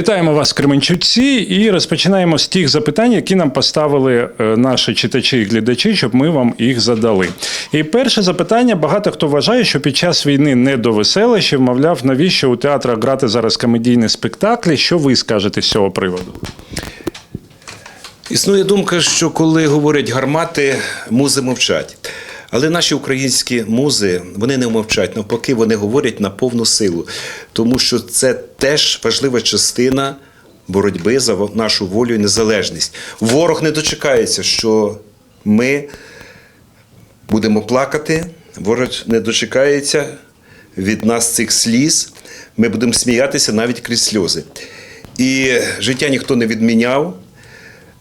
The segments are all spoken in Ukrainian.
Вітаємо вас, Кременчуці, і розпочинаємо з тих запитань, які нам поставили е, наші читачі і глядачі, щоб ми вам їх задали. І перше запитання: багато хто вважає, що під час війни не до веселищів, мовляв, навіщо у театрах грати зараз комедійні спектаклі? Що ви скажете з цього приводу? Існує думка, що коли говорять гармати, музи мовчать. Але наші українські музи вони не мовчать, навпаки, вони говорять на повну силу, тому що це теж важлива частина боротьби за нашу волю і незалежність. Ворог не дочекається, що ми будемо плакати, ворог не дочекається від нас цих сліз. Ми будемо сміятися навіть крізь сльози. І життя ніхто не відміняв.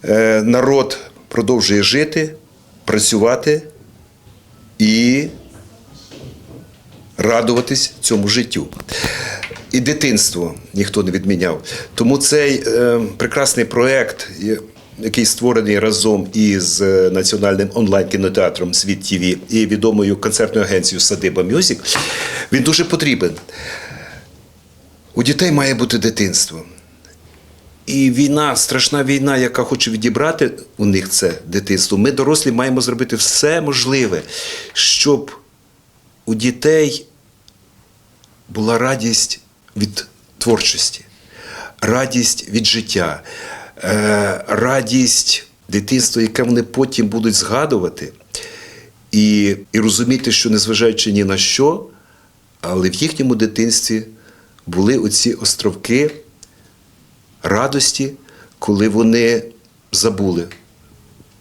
Е, народ продовжує жити, працювати і радуватись цьому життю. І дитинство ніхто не відміняв. Тому цей е, прекрасний проект, який створений разом із е, національним онлайн-кінотеатром Світ ТВ і відомою концертною агенцією Садиба Мюзик, він дуже потрібен. У дітей має бути дитинство. І війна, страшна війна, яка хоче відібрати у них це дитинство. Ми, дорослі, маємо зробити все можливе, щоб у дітей була радість від творчості, радість від життя, е, радість дитинства, яке вони потім будуть згадувати, і, і розуміти, що незважаючи ні на що, але в їхньому дитинстві були оці островки радості, коли вони забули,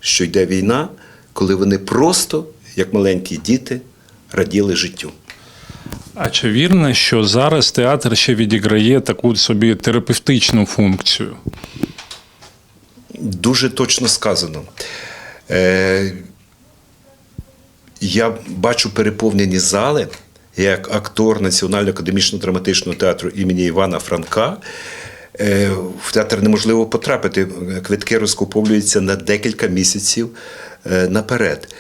що йде війна, коли вони просто, як маленькі діти, раділи життю. А чи вірно, що зараз театр ще відіграє таку собі терапевтичну функцію? Дуже точно сказано. Е, я бачу переповнені зали як актор Національного академічного драматичного театру імені Івана Франка. Е, в театр неможливо потрапити. Квитки розкуповуються на декілька місяців е, наперед.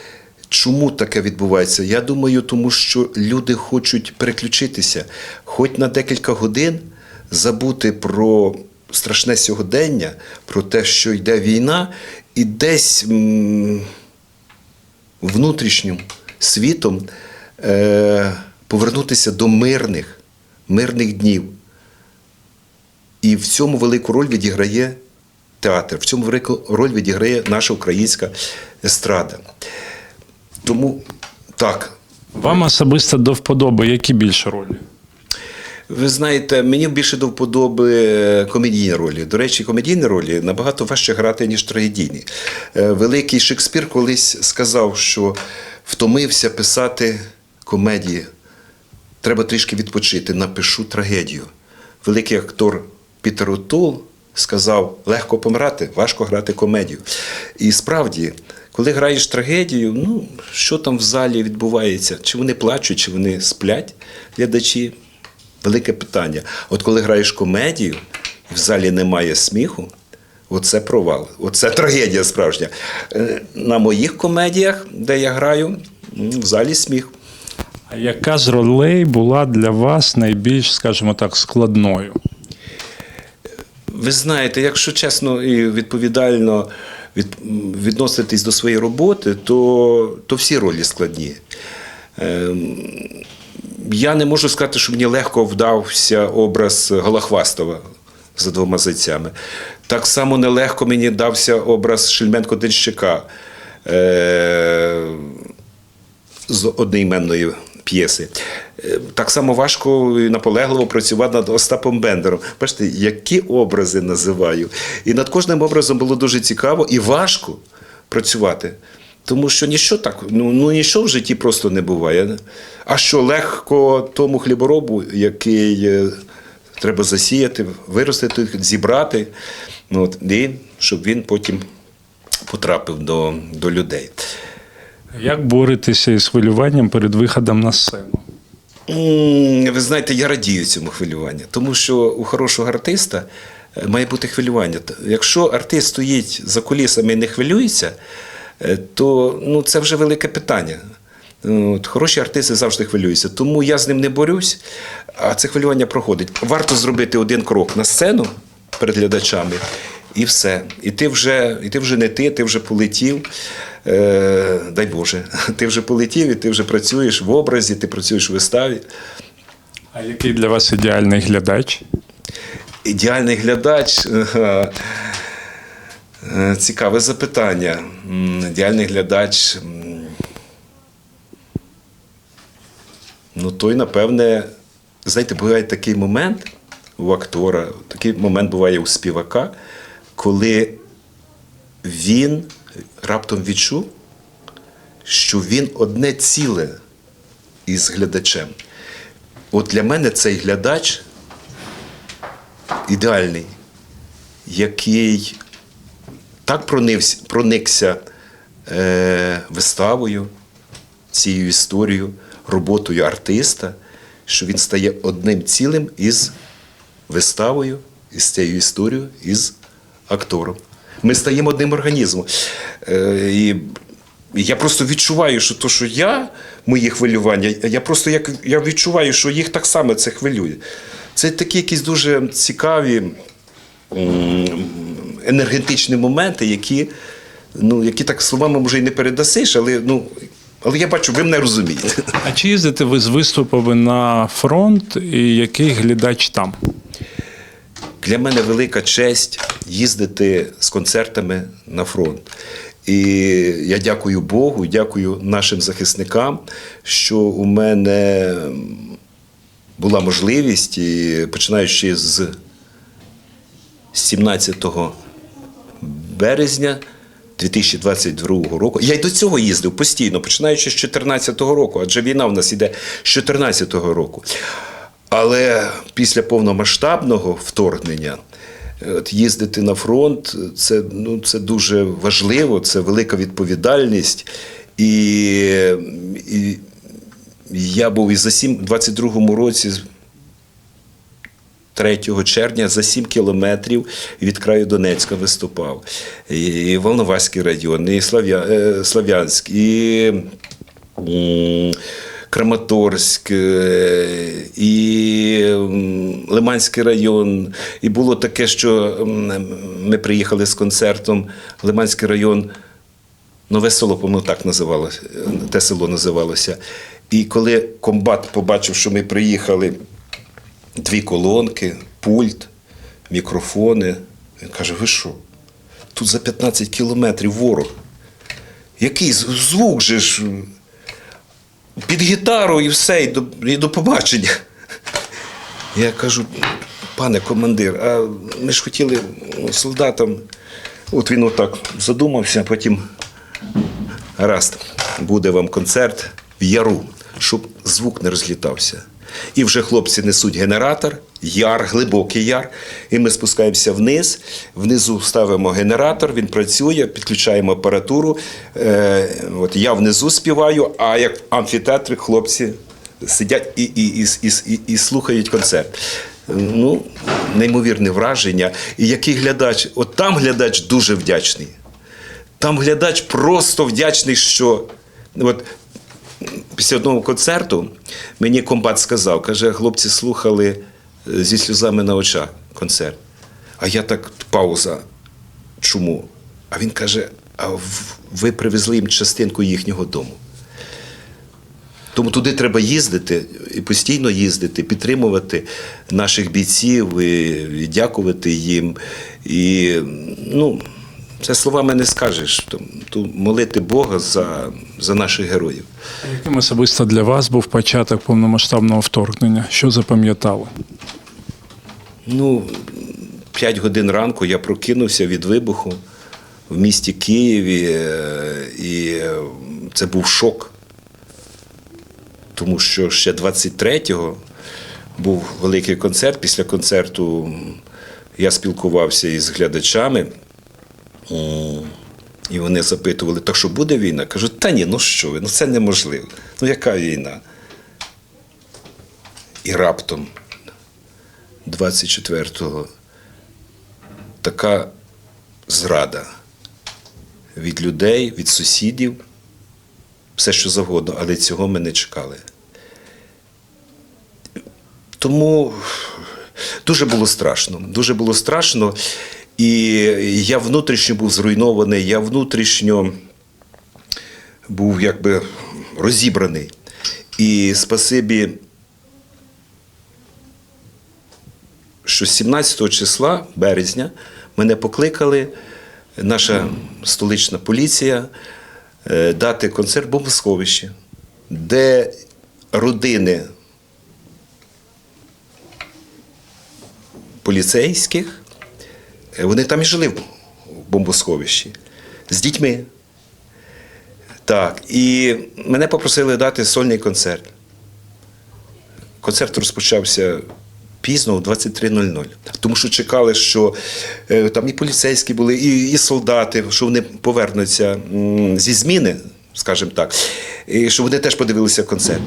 Чому таке відбувається? Я думаю, тому що люди хочуть переключитися, хоч на декілька годин забути про страшне сьогодення, про те, що йде війна, і десь внутрішнім світом е, повернутися до мирних, мирних днів. І в цьому велику роль відіграє театр, в цьому велику роль відіграє наша українська естрада. Тому так, Вам особисто до вподоби, які більше ролі? ви знаєте, мені більше до вподоби е, комедійні ролі. До речі, комедійні ролі набагато важче грати, ніж трагедійні. Е, Великий Шекспір колись сказав, що втомився писати комедії. Треба трішки відпочити, напишу трагедію. Великий актор Пітер Утул сказав: легко помирати, важко грати комедію. І справді, коли граєш трагедію, ну що там в залі відбувається? Чи вони плачуть, чи вони сплять, глядачі? Велике питання. От коли граєш комедію, в залі немає сміху, оце провал, оце трагедія справжня. Е, На моїх комедіях, де я граю, в залі сміх. А яка з ролей була для вас найбільш, скажімо так, складною? Ви знаєте, якщо чесно і відповідально від, відноситись до своєї роботи, то, то всі ролі складні. Ем, я не можу сказати, що мені легко вдався образ Голохвастова за двома зайцями. Так само нелегко мені дався образ Шельменко Денщика е, з одноіменної п'єси. Е, Так само важко і наполегливо працювати над Остапом Бендером. Бачите, які образи називаю. І над кожним образом було дуже цікаво і важко працювати. Тому що ніщо так, ну, ну ніщо в житті просто не буває. А що легко тому хліборобу, який е, треба засіяти, виростити, зібрати, ну, от, і щоб він потім потрапив до, до людей. Як боретеся із хвилюванням перед виходом на сцену? Ви знаєте, я радію цьому хвилюванню, тому що у хорошого артиста е, має бути хвилювання. Якщо артист стоїть за кулісами і не хвилюється, е, то ну, це вже велике питання. От, хороші артисти завжди хвилюються. Тому я з ним не борюсь, а це хвилювання проходить. Варто зробити один крок на сцену, перед глядачами. І все. І ти вже, і ти вже не ти, ти вже полетів. Е, дай Боже, ти вже полетів, і ти вже працюєш в образі, ти працюєш в виставі. А який для вас ідеальний глядач? Ідеальний глядач. е, Цікаве запитання. Ідеальний глядач. Ну, той, напевне, знаєте, буває такий момент у актора, такий момент буває у співака, коли він раптом відчув, що він одне ціле із глядачем. От для мене цей глядач ідеальний, який так проникся, проникся е, виставою, цією історією, роботою артиста, що він стає одним цілим із виставою, із цією історією, із актором. Ми стаємо одним організмом. Е, і я просто відчуваю, що то, що я, мої хвилювання, я просто як, я відчуваю, що їх так само це хвилює. Це такі якісь дуже цікаві енергетичні моменти, які, ну, які так словами може і не передасиш, але, ну, але я бачу, ви мене розумієте. А чи їздите ви з виступами на фронт і який глядач там? Для мене велика честь їздити з концертами на фронт. І я дякую Богу, дякую нашим захисникам, що у мене була можливість, і починаючи з 17 березня 2022 року. Я й до цього їздив постійно, починаючи з 2014 року, адже війна в нас іде з 2014 року. Але після повномасштабного вторгнення е, от їздити на фронт це, ну, це дуже важливо, це велика відповідальність. І, і я був і за сім, 22-му році 3 червня за 7 кілометрів від краю Донецька виступав. І Волноваський район, і е, Слав'янськ, і Краматорськ, е, і Лиманський район. І було таке, що ми приїхали з концертом Лиманський район. Нове село, по-моєму, так називалося, те село називалося. І коли комбат побачив, що ми приїхали, дві колонки, пульт, мікрофони, він каже: ви що? Тут за 15 кілометрів ворог. Який звук же ж під гітару і все, і до, і до побачення. Я кажу, пане командир, а ми ж хотіли ну, солдатам. От він отак задумався, потім гаразд, буде вам концерт в яру, щоб звук не розлітався. І вже хлопці несуть генератор, яр, глибокий яр. І ми спускаємося вниз. Внизу ставимо генератор, він працює, підключаємо апаратуру. Е, от я внизу співаю, а як в амфітеатрі хлопці сидять і, і, і, і, і, і слухають концерт. Ну, неймовірне враження. І який глядач, от там глядач дуже вдячний. Там глядач просто вдячний, що от після одного концерту мені комбат сказав, каже, хлопці слухали зі сльозами на очах концерт. А я так пауза. Чому? А він каже: а ви привезли їм частинку їхнього дому. Тому туди треба їздити і постійно їздити, підтримувати наших бійців, і, дякувати їм. І ну, це словами не скажеш. Тому, то молити Бога за, за наших героїв. Яким особисто для вас був початок повномасштабного вторгнення? Що запам'ятали? Ну, 5 годин ранку я прокинувся від вибуху в місті Києві, е, і е, це був шок. Тому що ще 23-го був великий концерт. Після концерту я спілкувався із глядачами. І вони запитували, так що буде війна? Кажу, та ні, ну що ви, ну це неможливо. Ну яка війна? І раптом 24-го така зрада від людей, від сусідів, все що завгодно, але цього ми не чекали. Тому Дуже було страшно. Дуже було страшно. І я внутрішньо був зруйнований, я внутрішньо був якби розібраний. І спасибі, що 17 числа березня мене покликали, наша столична поліція, е, дати концерт в бомбосховищі, де родини поліцейських, е, вони там і жили в бомбосховищі з дітьми. Так, і мене попросили дати сольний концерт. Концерт розпочався пізно, о 23.00. Тому що чекали, що е, там і поліцейські були, і, і солдати, що вони повернуться зі зміни, скажімо так, і що вони теж подивилися концерт.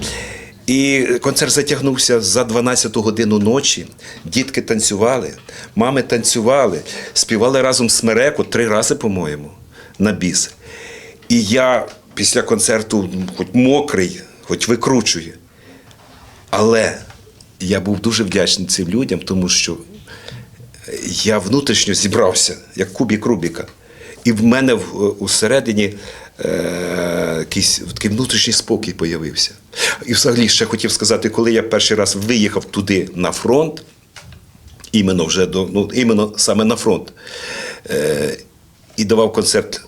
І концерт затягнувся за 12 годину ночі. Дітки танцювали, мами танцювали, співали разом з Мереко три рази, по-моєму, на біс. І я після концерту, хоч мокрий, хоч викручує. Але я був дуже вдячний цим людям, тому що я внутрішньо зібрався, як кубік Рубіка. І в мене усередині е, якийсь такий внутрішній спокій появився. І взагалі ще хотів сказати, коли я перший раз виїхав туди на фронт, іменно вже до, ну, іменно саме на фронт, е, і давав концерт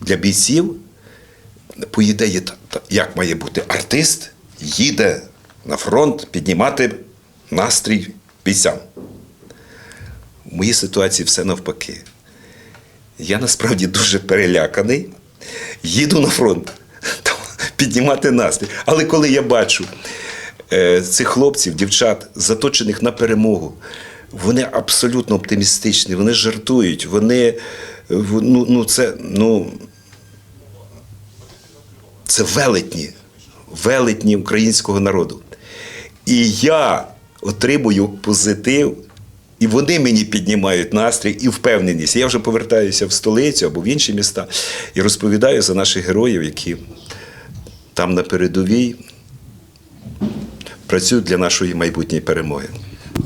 для бійців, по ідеї, як має бути артист, їде на фронт піднімати настрій бійцям. У моїй ситуації все навпаки. Я насправді дуже переляканий, їду на фронт піднімати настрій. Але коли я бачу е, цих хлопців, дівчат, заточених на перемогу, вони абсолютно оптимістичні, вони жартують, вони е, ну, ну, це, ну, це велетні, велетні українського народу. І я отримую позитив, і вони мені піднімають настрій і впевненість. Я вже повертаюся в столицю або в інші міста і розповідаю за наших героїв, які там на передовій працюють для нашої майбутньої перемоги.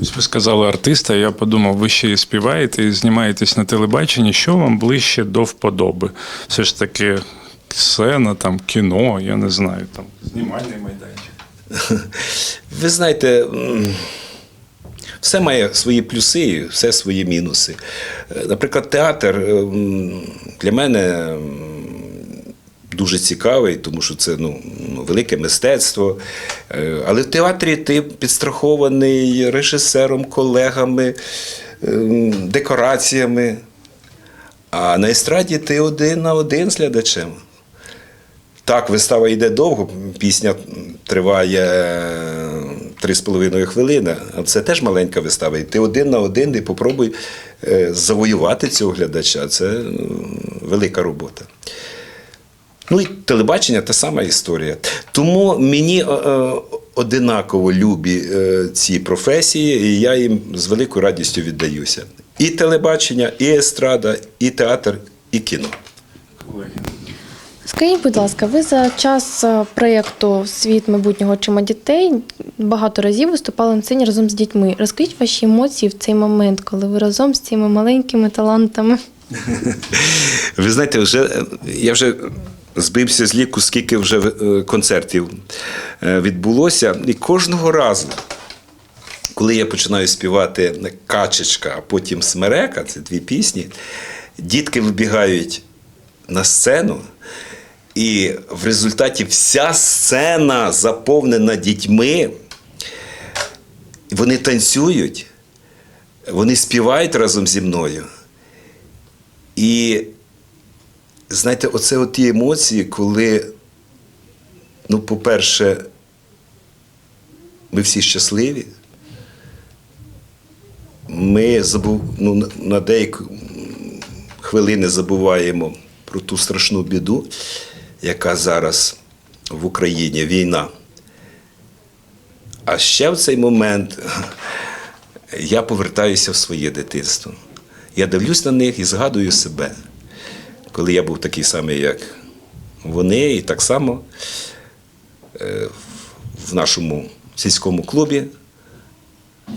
Ось ви сказали артиста, я подумав, ви ще і співаєте і знімаєтесь на телебаченні. Що вам ближче до вподоби? Все ж таки сцена, там, кіно, я не знаю, там, знімальний майданчик. Ви знаєте, все має свої плюси, все свої мінуси. Е, Наприклад, театр е, для мене дуже цікавий, тому що це ну, велике мистецтво. Е, Але в театрі ти підстрахований режисером, колегами, декораціями. А на естраді ти один на один з глядачем. Так, вистава йде довго, пісня триває е, три з половиною хвилини, а це теж маленька вистава. І ти один на один і попробуй е, завоювати цього глядача. Це велика робота. Ну і телебачення та сама історія. Тому мені е, е, одинаково любі е, ці професії, і я їм з великою радістю віддаюся. І телебачення, і естрада, і театр, і кіно. Скажіть, будь ласка, ви за час е, проєкту Світ майбутнього очима дітей багато разів виступали на сцені разом з дітьми. Розкажіть ваші емоції в цей момент, коли ви разом з цими маленькими талантами. Ви знаєте, вже е, я вже збився з ліку, скільки вже е, концертів відбулося, і кожного разу. Коли я починаю співати Качечка, а потім Смерека, це дві пісні, дітки вибігають на сцену, і в результаті вся сцена заповнена дітьми. Вони танцюють, вони співають разом зі мною. І знаєте, оце от ті емоції, коли, ну, по-перше, ми всі щасливі. Ми забув, ну, на- деякі хвилини забуваємо про ту страшну біду, яка зараз в Україні війна. А ще в цей момент я повертаюся в своє дитинство. Я дивлюсь на них і згадую себе, коли я був такий самий, як вони, і так само е, в нашому сільському клубі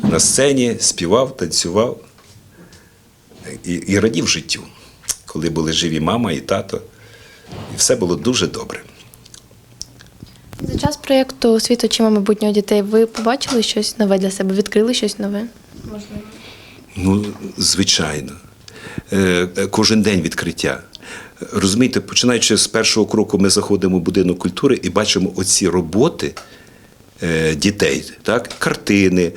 на сцені, співав, танцював і, і радів життю, коли були живі мама і тато. І все було дуже добре. За час проєкту Світ очима майбутнього дітей ви побачили щось нове для себе, відкрили щось нове? Можливо. Ну, звичайно. Е, е, Кожен день відкриття. Розумієте, починаючи з першого кроку, ми заходимо в будинок культури і бачимо оці роботи е, дітей, так? картини,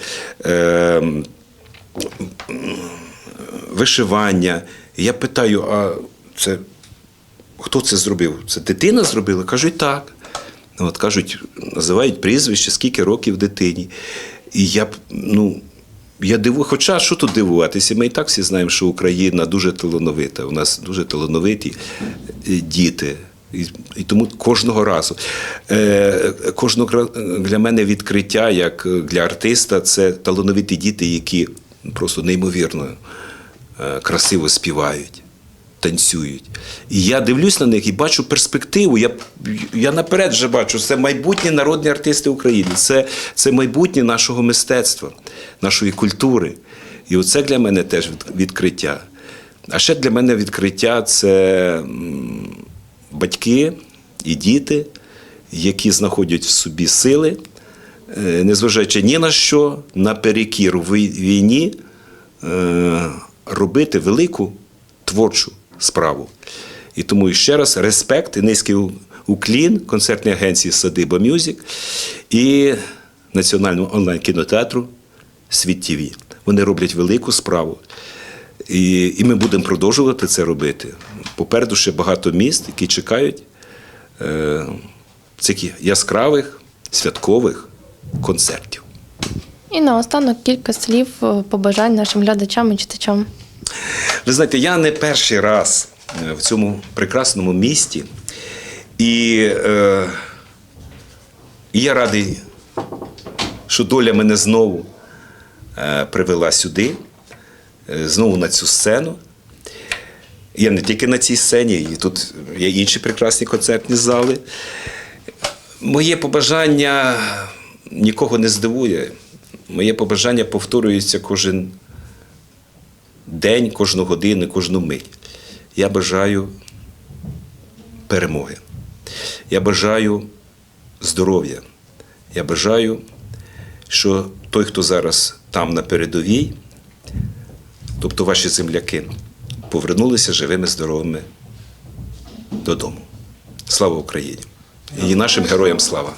вишивання. Я питаю, а це хто це зробив? Це дитина зробила? Кажуть, так. От кажуть, називають прізвище, скільки років дитині. І я ну, я дивую, хоча що тут дивуватися? Ми і так всі знаємо, що Україна дуже талановита. У нас дуже талановиті е, діти. І, і тому кожного разу. Е, кожного для мене відкриття, як для артиста, це талановиті діти, які просто неймовірно е, красиво співають танцюють. І я дивлюсь на них і бачу перспективу. Я, я наперед вже бачу, це майбутні народні артисти України, це, це майбутнє нашого мистецтва, нашої культури. І оце для мене теж відкриття. А ще для мене відкриття це батьки і діти, які знаходять в собі сили, е, незважаючи ні на що, наперекір вій- війні, е, робити велику творчу справу. І тому ще раз респект і низький уклін концертній агенції Садиба Мюзик і Національному онлайн-кінотеатру Світ ТВ. Вони роблять велику справу. І, і ми будемо продовжувати це робити. Попереду ще багато міст, які чекають е, цих яскравих святкових концертів. І наостанок кілька слів е, побажань нашим глядачам і читачам. Ви знаєте, я не перший раз е, в цьому прекрасному місті, і, е, я радий, що доля мене знову е, привела сюди, е, знову на цю сцену. Я не тільки на цій сцені, і тут є інші прекрасні концертні зали. Моє побажання нікого не здивує. Моє побажання повторюється кожен день, кожну годину, кожну мить. Я бажаю перемоги. Я бажаю здоров'я. Я бажаю, що той, хто зараз там на передовій, тобто ваші земляки, повернулися живими, здоровими додому. Слава Україні! І нашим героям слава!